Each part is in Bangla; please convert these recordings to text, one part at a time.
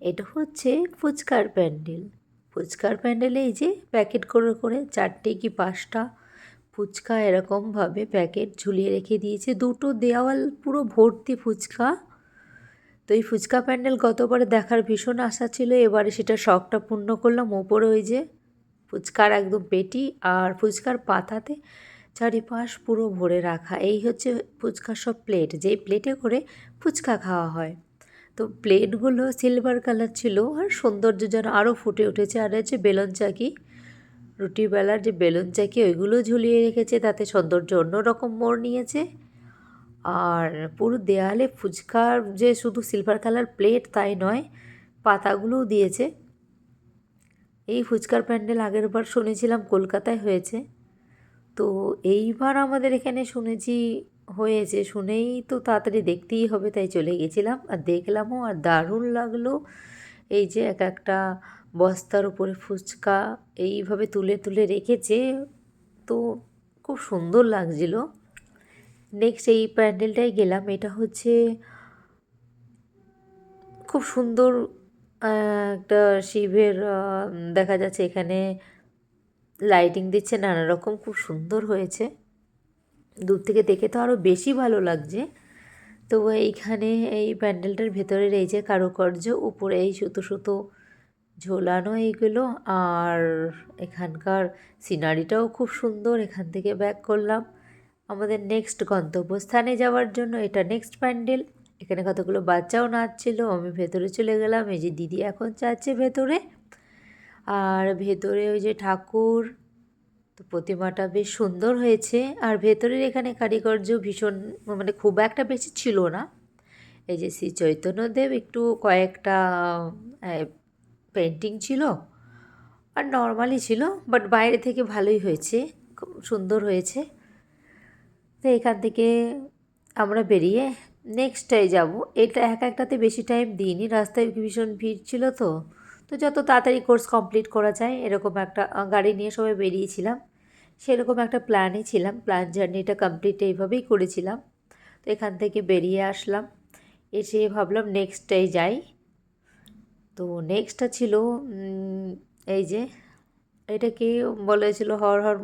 এটা হচ্ছে ফুচকার প্যান্ডেল। ফুচকার প্যান্ডেলে এই যে প্যাকেট করে করে চারটে কি পাঁচটা ফুচকা এরকমভাবে প্যাকেট ঝুলিয়ে রেখে দিয়েছে। দুটো দেওয়াল পুরো ভর্তি ফুচকা। তো এই ফুচকা প্যান্ডেল গতবারে দেখার ভীষণ আশা ছিল, এবারে সেটা শখটা পূর্ণ করলাম। ওপরে ওই যে ফুচকার একদম পেটি আর ফুচকার পাতাতে চারিপাশ পুরো ভরে রাখা। এই হচ্ছে ফুচকার সব প্লেট। যেই প্লেটে করে ফুচকা খাওয়া হয়। তো প্লেটগুলো সিলভার কালার ছিল আর সৌন্দর্য যেন আরও ফুটে উঠেছে। আর হচ্ছে বেলন চাকি রুটি বেলার যে বেলুন চাকি, ওইগুলো ঝুলিয়ে রেখেছে, তাতে সৌন্দর্য অন্যরকম মোড় নিয়েছে। আর পুরো দেয়ালে ফুচকার যে শুধু সিলভার কালার প্লেট তাই নয়, পাতাগুলোও দিয়েছে। এই ফুচকার প্যান্ডেল আগের বার শুনেছিলাম, কলকাতায় হয়েছে। তো এইবার আমাদের এখানে শুনেছি হয়েছে শুনেই তো তাড়াতাড়ি দেখতেই হবে, তাই চলে গেছিলাম। আর দেখলামও আর দারুণ লাগল। এই যে এক একটা বস্তার উপরে ফুচকা এইভাবে তুলে তুলে রেখেছে, তো খুব সুন্দর লাগছিল। নেক্সট এই প্যান্ডেলটাই গেলাম, এটা হচ্ছে খুব সুন্দর একটা শিবের দেখা যাচ্ছে এখানে লাইটিং দিচ্ছে, নানা রকম খুব সুন্দর হয়েছে। দূর থেকে দেখে তো আরও বেশি ভালো লাগছে। তো এইখানে এই প্যান্ডেলটার ভেতরের এই যে কারুকার্য, উপরে এই সুতো সুতো ঝোলানো এইগুলো, আর এখানকার সিনারিটাও খুব সুন্দর, এখান থেকে ব্যাক করলাম। আমাদের নেক্সট গন্তব্যস্থানে যাওয়ার জন্য এটা নেক্সট প্যান্ডেল। এখানে কতগুলো বাচ্চাও নাচছিল, আমি ভেতরে চলে গেলাম, এই যে দিদি এখন চাচ্ছে ভেতরে। আর ভেতরে ওই যে ঠাকুর তো প্রতিমাটা বেশ সুন্দর হয়েছে আর ভেতরের এখানে কারিগর্য ভীষণ মানে খুব একটা বেশি ছিল না। এই যে শ্রী চৈতন্যদেব একটু কয়েকটা পেন্টিং ছিল আর নর্মালি ছিল বাট বাইরে থেকে ভালোই হয়েছে, খুব সুন্দর হয়েছে। তো এখান থেকে আমরা বেরিয়ে নেক্সটটায় যাব। এটা এক একটাতে বেশি টাইম দিইনি, রাস্তায় ভীষণ ভিড় ছিল তো। তো যত তাড়াতাড়ি কোর্স কমপ্লিট করা যায়, এরকম একটা গাড়ি নিয়ে সবাই বেরিয়েছিলাম। সেরকম একটা প্ল্যানে ছিলাম। প্ল্যান জার্নিটা কমপ্লিট এইভাবেই করেছিলাম। তো এখান থেকে বেরিয়ে আসলাম। এসে ভাবলাম নেক্সটটাই যাই। তো নেক্সটটা ছিল এই যে, এটাকে বলেছিল হর হর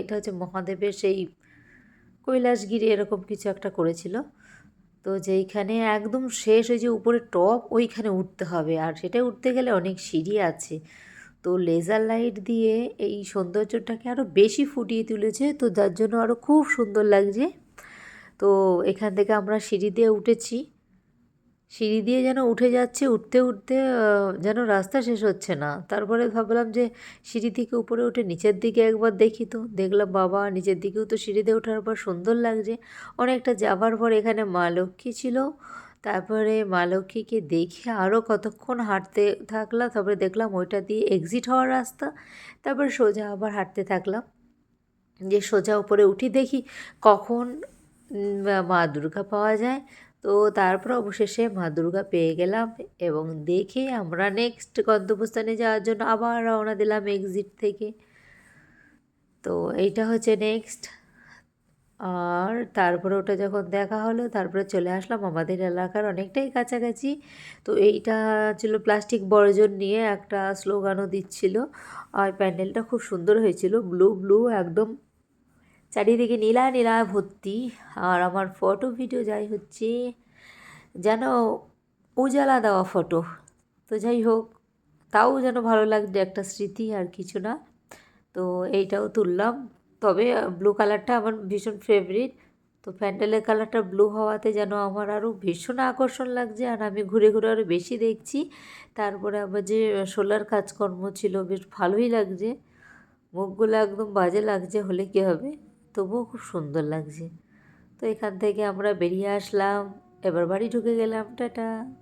এটা হচ্ছে মহাদেবের সেই কৈলাসগিরি, এরকম কিছু একটা করেছিল। তো যেইখানে একদম শেষ, ওই যে উপরে টপ, ওইখানে উঠতে হবে। আর সেটা উঠতে গেলে অনেক সিঁড়ি আছে। তো লেজার লাইট দিয়ে এই সৌন্দর্যটাকে আরও বেশি ফুটিয়ে তুলেছে। তো যার জন্য আরও খুব সুন্দর লাগছে। তো এখান থেকে আমরা সিঁড়ি দিয়ে উঠেছি। সিঁড়ি দিয়ে যেন উঠে যাচ্ছে, উঠতে উঠতে যেন রাস্তা শেষ হচ্ছে না। তারপরে ভাবলাম যে সিঁড়ি থেকে উপরে উঠে নিচের দিকে একবার দেখি তো। দেখলাম, বাবা, নিচের দিকেও তো সিঁড়িতে ওঠার পর সুন্দর লাগছে। অনেকটা যাবার পর এখানে মা লক্ষ্মী ছিল। তারপরে মা লক্ষ্মীকে দেখে আরও কতক্ষণ হাঁটতে থাকলাম। তারপরে দেখলাম ওইটা দিয়ে এক্সিট হওয়ার রাস্তা। তারপরে সোজা আবার হাঁটতে থাকলাম। যে সোজা উপরে উঠি দেখি কখন মা দুর্গা পাওয়া যায়। তো তারপর অবশেষে মা দুর্গা পেয়ে গেলাম এবং দেখে আমরা নেক্সট গন্তব্যস্থানে যাওয়ার জন্য আবার রওনা দিলাম এক্সিট থেকে। তো এইটা হচ্ছে নেক্সট আর তারপরে ওটা যখন দেখা হলো, তারপরে চলে আসলাম আমাদের এলাকার অনেকটাই কাছাকাছি। তো এইটা ছিল প্লাস্টিক বর্জন নিয়ে একটা স্লোগানও দিচ্ছিল। আর প্যান্ডেলটা খুব সুন্দর হয়েছিল ব্লু ব্লু একদম চারিদিকে নীলা নীলা ভর্তি। আর আমার ফটো ভিডিও যাই হচ্ছে, যেন উজালা দেওয়া ফটো তো যাই হোক, তাও যেন ভালো লাগছে একটা স্মৃতি আর কিছু না। তো এইটাও তুললাম। তবে ব্লু কালারটা আমার ভীষণ ফেভারিট তো প্যান্ডেলের কালারটা ব্লু হওয়াতে যেন আমার আরও ভীষণ আকর্ষণ লাগছে। আর আমি ঘুরে ঘুরে আরও বেশি দেখছি। তারপরে আমার যে সোলার কাজকর্ম ছিল, বেশ ভালোই লাগছে। মুখগুলো একদম বাজে লাগছে হলে কী হবে? তবুও খুব সুন্দর লাগছে। তো এখান থেকে আমরা বেরিয়ে আসলাম। এবার বাড়ি ঢুকে গেলাম। টাটা।